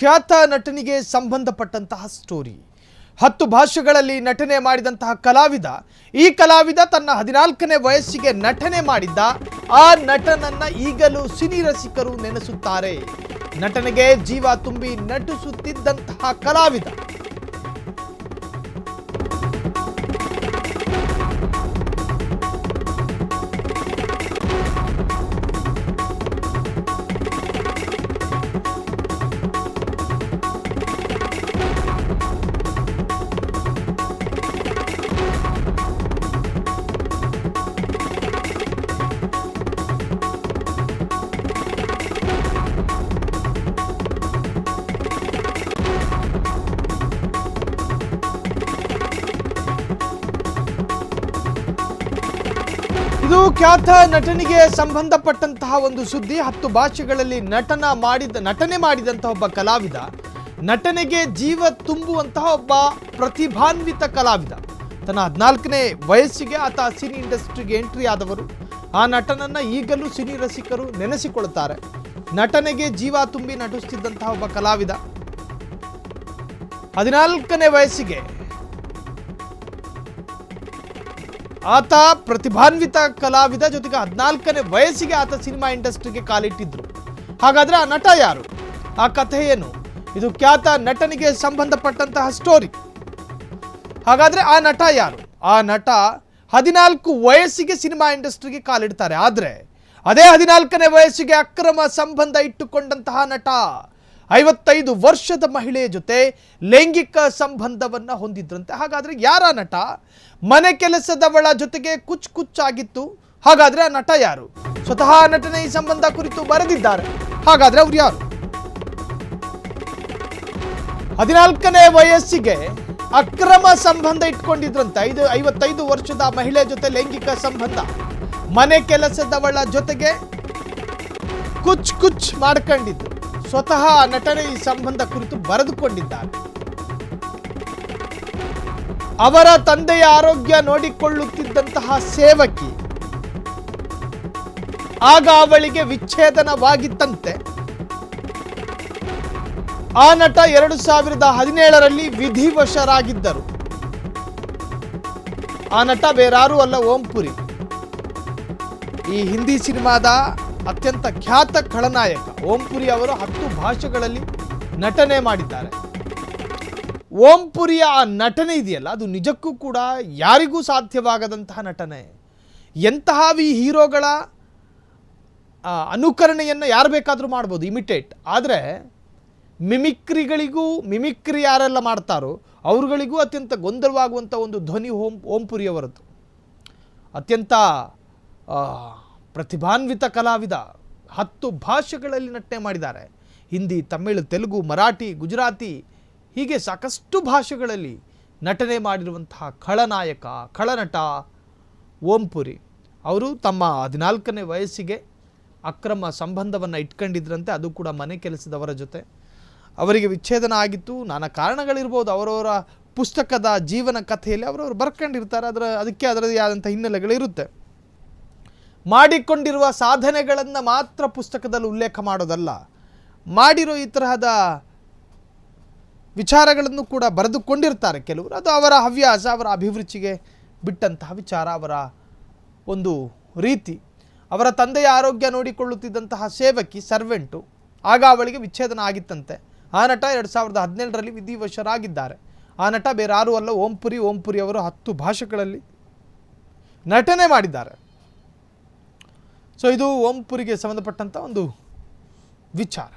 ಖ್ಯಾತ ನಟನಿಗೆ ಸಂಬಂಧಪಟ್ಟಂತಹ ಸ್ಟೋರಿ ಹತ್ತು ಭಾಷೆಗಳಲ್ಲಿ ನಟನೆ ಮಾಡಿದಂತಹ ಕಲಾವಿದ, ಈ ಕಲಾವಿದ ತನ್ನ ಹದಿನಾಲ್ಕನೇ ವಯಸ್ಸಿಗೆ ನಟನೆ ಮಾಡಿದ್ದ, ಆ ನಟನನ್ನ ಈಗಲೂ ಸಿನಿ ರಸಿಕರು ನೆನೆಸುತ್ತಾರೆ. ನಟನೆಗೆ ಜೀವ ತುಂಬಿ ನಟಿಸುತ್ತಿದ್ದಂತಹ ಕಲಾವಿದ ಇದು ಖ್ಯಾತ ನಟನಿಗೆ ಸಂಬಂಧಪಟ್ಟಂತಹ ಒಂದು ಸುದ್ದಿ. ಹತ್ತು ಭಾಷೆಗಳಲ್ಲಿ ನಟನ ಮಾಡಿದ, ನಟನೆ ಮಾಡಿದಂತಹ ಒಬ್ಬ ಕಲಾವಿದ. ನಟನೆಗೆ ಜೀವ ತುಂಬುವಂತಹ ಒಬ್ಬ ಪ್ರತಿಭಾನ್ವಿತ ಕಲಾವಿದ. ತನ್ನ ಹದಿನಾಲ್ಕನೇ ವಯಸ್ಸಿಗೆ ಆತ ಸಿನಿ ಇಂಡಸ್ಟ್ರಿಗೆ ಎಂಟ್ರಿ ಆದವರು. ಆ ನಟನನ್ನ ಈಗಲೂ ಸಿನಿ ರಸಿಕರು ನೆನೆಸಿಕೊಳ್ಳುತ್ತಾರೆ. ನಟನೆಗೆ ಜೀವ ತುಂಬಿ ನಟಿಸುತ್ತಿದ್ದಂತಹ ಒಬ್ಬ ಕಲಾವಿದ. ಹದಿನಾಲ್ಕನೇ ವಯಸ್ಸಿಗೆ ಆತ ಪ್ರತಿಭಾನ್ವಿತ ಕಲಾವಿದ ಜೊತೆಗೆ ಹದಿನಾಲ್ಕನೇ ವಯಸ್ಸಿಗೆ ಆತ ಸಿನಿಮಾ ಇಂಡಸ್ಟ್ರಿಗೆ ಕಾಲಿಟ್ಟಿದ್ರು. ಹಾಗಾದ್ರೆ ಆ ನಟ ಯಾರು? ಆ ಕಥೆ ಏನು? ಇದು ಖ್ಯಾತ ನಟನಿಗೆ ಸಂಬಂಧಪಟ್ಟಂತಹ ಸ್ಟೋರಿ. ಹಾಗಾದ್ರೆ ಆ ನಟ ಯಾರು? ಆ ನಟ ಹದಿನಾಲ್ಕು ವಯಸ್ಸಿಗೆ ಸಿನಿಮಾ ಇಂಡಸ್ಟ್ರಿಗೆ ಕಾಲಿಡ್ತಾರೆ. ಆದ್ರೆ ಅದೇ ಹದಿನಾಲ್ಕನೇ ವಯಸ್ಸಿಗೆ ಅಕ್ರಮ ಸಂಬಂಧ ಇಟ್ಟುಕೊಂಡಂತಹ ನಟ ಐವತ್ತೈದು ವರ್ಷದ ಮಹಿಳೆಯ ಜೊತೆ ಲೈಂಗಿಕ ಸಂಬಂಧವನ್ನ ಹೊಂದಿದ್ರಂತೆ. ಹಾಗಾದ್ರೆ ಯಾರ ನಟ? ಮನೆ ಕೆಲಸದವಳ ಜೊತೆಗೆ ಕುಚ್ ಕುಚ್ಚಾಗಿತ್ತು. ಹಾಗಾದ್ರೆ ಆ ನಟ ಯಾರು? ಸ್ವತಃ ನಟನೆ ಈ ಸಂಬಂಧ ಕುರಿತು ಬರೆದಿದ್ದಾರೆ. ಹಾಗಾದ್ರೆ ಅವ್ರು ಯಾರು? ಹದಿನಾಲ್ಕನೇ ವಯಸ್ಸಿಗೆ ಅಕ್ರಮ ಸಂಬಂಧ ಇಟ್ಕೊಂಡಿದ್ರಂತೆ. ಐದು, ಐವತ್ತೈದು ವರ್ಷದ ಮಹಿಳೆ ಜೊತೆ ಲೈಂಗಿಕ ಸಂಬಂಧ. ಮನೆ ಕೆಲಸದವಳ ಜೊತೆಗೆ ಕುಚ್ ಕುಚ್ ಮಾಡ್ಕೊಂಡಿದ್ದು. ಸ್ವತಃ ನಟನೆ ಈ ಸಂಬಂಧ ಕುರಿತು ಬರೆದುಕೊಂಡಿದ್ದಾರೆ. ಅವರ ತಂದೆಯ ಆರೋಗ್ಯ ನೋಡಿಕೊಳ್ಳುತ್ತಿದ್ದಂತಹ ಸೇವಕಿ, ಆಗ ಅವಳಿಗೆ ವಿಚ್ಛೇದನವಾಗಿತ್ತಂತೆ. ಆ ನಟ ಎರಡು ಸಾವಿರದ ಹದಿನೇಳರಲ್ಲಿ ವಿಧಿವಶರಾಗಿದ್ದರು. ಆ ನಟ ಬೇರಾರೂ ಅಲ್ಲ ಓಂಪುರಿ. ಈ ಹಿಂದಿ ಸಿನಿಮಾದ ಅತ್ಯಂತ ಖ್ಯಾತ ಖಳನಾಯಕ. ಓಂಪುರಿ ಅವರು ಹತ್ತು ಭಾಷೆಗಳಲ್ಲಿ ನಟನೆ ಮಾಡಿದ್ದಾರೆ. ಓಂಪುರಿಯ ಆ ನಟನೆ ಇದೆಯಲ್ಲ, ಅದು ನಿಜಕ್ಕೂ ಕೂಡ ಯಾರಿಗೂ ಸಾಧ್ಯವಾಗದಂತಹ ನಟನೆ. ಎಂತಹ ವಿ ಹೀರೋಗಳ ಅನುಕರಣೆಯನ್ನು ಯಾರು ಬೇಕಾದರೂ ಮಾಡ್ಬೋದು, ಇಮಿಟೇಟ್. ಆದರೆ, ಮಿಮಿಕ್ರಿಗಳಿಗೂ, ಮಿಮಿಕ್ರಿ ಯಾರೆಲ್ಲ ಮಾಡ್ತಾರೋ, ಅವರುಗಳಿಗೂ ಅತ್ಯಂತ ಗೊಂದಲವಾಗುವಂಥ ಒಂದು ಧ್ವನಿ ಓಂ, ಓಂಪುರಿಯವರದ್ದು. ಅತ್ಯಂತ ಪ್ರತಿಭಾನ್ವಿತ ಕಲಾವಿದ ಹತ್ತು ಭಾಷೆಗಳಲ್ಲಿ ನಟನೆ ಮಾಡಿದ್ದಾರೆ. ಹಿಂದಿ, ತಮಿಳು, ತೆಲುಗು, ಮರಾಠಿ, ಗುಜರಾತಿ ಹೀಗೆ ಸಾಕಷ್ಟು ಭಾಷೆಗಳಲ್ಲಿ ನಟನೆ ಮಾಡಿರುವಂತಹ ಖಳನಾಯಕ, ಖಳನಟ ಓಂಪುರಿ. ಅವರು ತಮ್ಮ ಹದಿನಾಲ್ಕನೇ ವಯಸ್ಸಿಗೆ ಅಕ್ರಮ ಸಂಬಂಧವನ್ನು ಇಟ್ಕೊಂಡಿದ್ರಂತೆ, ಅದು ಕೂಡ ಮನೆ ಕೆಲಸದವರ ಜೊತೆ. ಅವರಿಗೆ ವಿಚ್ಛೇದನ ಆಗಿತ್ತು, ನಾನಾ ಕಾರಣಗಳಿರ್ಬೋದು, ಅವರವರ ಪುಸ್ತಕದ ಜೀವನ ಕಥೆಯಲ್ಲಿ ಅವರವರು ಬರ್ಕೊಂಡಿರ್ತಾರೆ, ಅದರ, ಅದಕ್ಕೆ ಅದರದೇ ಆದಂಥ ಹಿನ್ನೆಲೆಗಳಿರುತ್ತೆ. ಮಾಡಿಕೊಂಡಿರುವ ಸಾಧನೆಗಳನ್ನು ಮಾತ್ರ ಪುಸ್ತಕದಲ್ಲಿ ಉಲ್ಲೇಖ ಮಾಡೋದಲ್ಲ, ಮಾಡಿರೋ ಈ ತರಹದ ವಿಚಾರಗಳನ್ನು ಕೂಡ ಬರೆದುಕೊಂಡಿರ್ತಾರೆ ಕೆಲವರು. ಅದು ಅವರ ಹವ್ಯಾಸ, ಅವರ ಅಭಿರುಚಿಗೆ ಬಿಟ್ಟಂತಹ ವಿಚಾರ, ಅವರ ಒಂದು ರೀತಿ. ಅವರ ತಂದೆಯ ಆರೋಗ್ಯ ನೋಡಿಕೊಳ್ಳುತ್ತಿದ್ದಂತಹ ಸೇವಕಿ, ಸರ್ವೆಂಟು, ಆಗ ಅವಳಿಗೆ ವಿಚ್ಛೇದನ ಆಗಿತ್ತಂತೆ. ಆ ನಟ ಎರಡು ಸಾವಿರದ ಹದಿನೇಳರಲ್ಲಿ ವಿಧಿವಶರಾಗಿದ್ದಾರೆ. ಆ ನಟ ಬೇರಾರು ಅಲ್ಲ, ಓಂಪುರಿ ಓಂಪುರಿ ಅವರು ಹತ್ತು ಭಾಷೆಗಳಲ್ಲಿ ನಟನೆ ಮಾಡಿದ್ದಾರೆ. ಸೊ ಇದು ಓಂಪುರಿಗೆ ಸಂಬಂಧಪಟ್ಟಂಥ ಒಂದು ವಿಚಾರ.